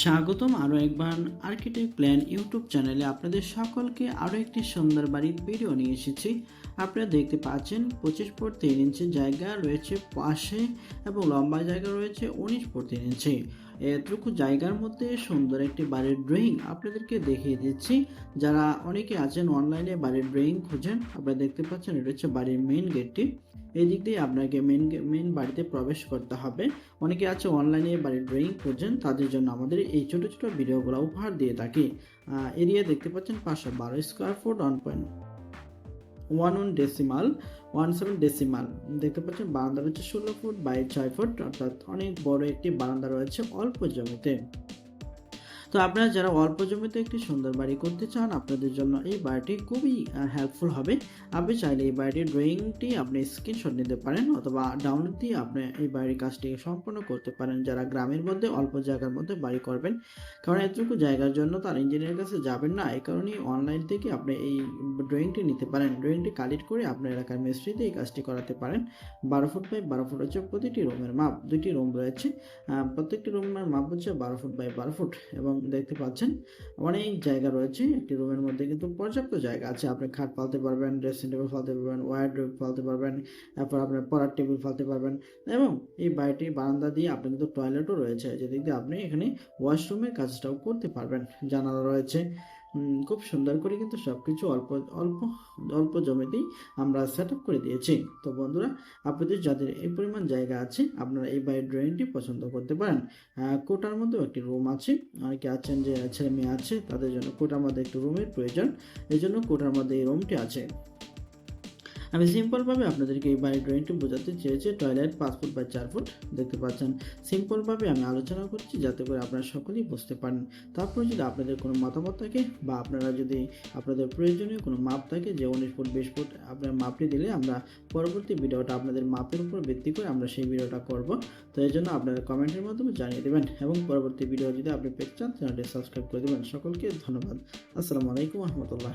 স্বাগতম আরও একবার আর্কিটেক্ট প্ল্যান ইউটিউব চ্যানেলে আপনাদের সকলকে আরও একটি সুন্দর বাড়ির ভিডিও নিয়ে এসেছি। আপনারা দেখতে পাচ্ছেন পঁচিশ ফুট তিন ইঞ্চি জায়গা রয়েছে পাশে এবং লম্বা জায়গা রয়েছে উনিশ ফুট তিন ইঞ্চি। এতটুকু জায়গার মধ্যে সুন্দর একটি বাড়ির ড্রয়িং আপনাদেরকে দেখিয়ে দিচ্ছি। যারা অনেকে আছেন অনলাইনে বাড়ির ড্রয়িং খুঁজেন, আপনারা দেখতে পাচ্ছেন এটা হচ্ছে বাড়ির মেইন গেটটি এই দিক দিয়ে আপনাকে মেন মেন বাড়িতে প্রবেশ করতে হবে। অনেকে আছে অনলাইনে বাড়ির ড্রয়িং করছেন তাদের জন্য আমাদের এই ছোটো ছোটো ভিডিওগুলো উপহার দিয়ে থাকি। এরিয়া দেখতে পাচ্ছেন পাঁচশো বারো square feet one point one one decimal one seven decimal দেখতে পাচ্ছেন বারান্দা রয়েছে ষোলো ফুট বাই ছয় ফুট অর্থাৎ অনেক বড় একটি বারান্দা রয়েছে অল্প জমিতে। তো আপনারা যারা অল্প জমিতে একটি সুন্দর বাড়ি করতে চান, আপনাদের জন্য এই বাড়িটি খুবই হেল্পফুল হবে। আপনি চাইলে এই বাড়িটির ড্রয়িংটি আপনি স্ক্রিনশট নিতে পারেন অথবা ডাউনলোড দিয়ে আপনি এই বাড়ির কাজটিকে সম্পন্ন করতে পারেন। যারা গ্রামের মধ্যে, অল্প জায়গার মধ্যে বাড়ি করবেন, কারণ এতটুকু জায়গার জন্য তার ইঞ্জিনিয়ারের কাছে যাবেন না। এই কারণেই অনলাইন থেকে আপনি এই ড্রয়িংটি নিতে পারেন। ড্রয়িংটি কালেক্ট করে আপনার এলাকার মিস্ত্রিতে এই কাজটি করাতে পারেন। বারো ফুট বাই বারো ফুট হচ্ছে প্রতিটি রুমের মাপ। দুইটি রুম রয়েছে। প্রত্যেকটি রুমের মাপ হচ্ছে বারো ফুট বাই বারো ফুট এবং দেখতে পাচ্ছেন, অনেক জায়গা রয়েছে, একটি রুমের মধ্যে কিন্তু পর্যাপ্ত জায়গা আছে। আপনি খাট ফালতে পারবেন, ড্রেসিং টেবিল ফালতে পারবেন, ওয়ার্ড্রোব ফালতে পারবেন, তারপর আপনার পড়ার টেবিল ফালতে পারবেন এবং এই বাড়িটি বারান্দা দিয়ে আপনি কিন্তু টয়লেটও রয়েছে। যেদিক দিয়ে আপনি এখানে ওয়াশরুমের কাজটাও করতে পারবেন। জানালা রয়েছে খুব সুন্দর করে কিন্তু সব কিছু অল্প অল্প অল্প জমিতেই আমরা সেট করে দিয়েছি। তো বন্ধুরা, আপনাদের যাদের এই পরিমাণ জায়গা আছে, আপনারা এই বাড়ির ড্রয়িংটি পছন্দ করতে পারেন। কোটার মধ্যেও একটি রুম আছে। অনেকে আছেন যে ছেলে মেয়ে আছে, তাদের জন্য কোটার মধ্যে একটি রুমের প্রয়োজন। এই জন্য কোটার মধ্যে এই রুমটি আছে। আমি সিম্পলভাবে আপনাদেরকে এই বাড়ির ড্রয়িংটি বোঝাতে চেয়েছি টয়লেট পাঁচ ফুট বা চার ফুট, দেখতে পাচ্ছেন। সিম্পলভাবে আমি আলোচনা করছি যাতে করে আপনারা সকলেই বুঝতে পারেন। তারপর যদি আপনাদের কোনো মতামত থাকে বা আপনারা যদি আপনাদের প্রয়োজনীয় কোনো মাপ থাকে, যে উনিশ ফুট, বিশ ফুট আপনার মাপটি দিলে আমরা পরবর্তী ভিডিওটা আপনাদের মাপের উপর ভিত্তি করে আমরা সেই ভিডিওটা করব। তো এই জন্য আপনারা কমেন্টের মাধ্যমে জানিয়ে দেবেন এবং পরবর্তী ভিডিও যদি আপনি পেতে চান, চ্যানেলটি সাবস্ক্রাইব করে দেবেন। সকলকে ধন্যবাদ। আসসালামু আলাইকুম রহমতুল্লাহ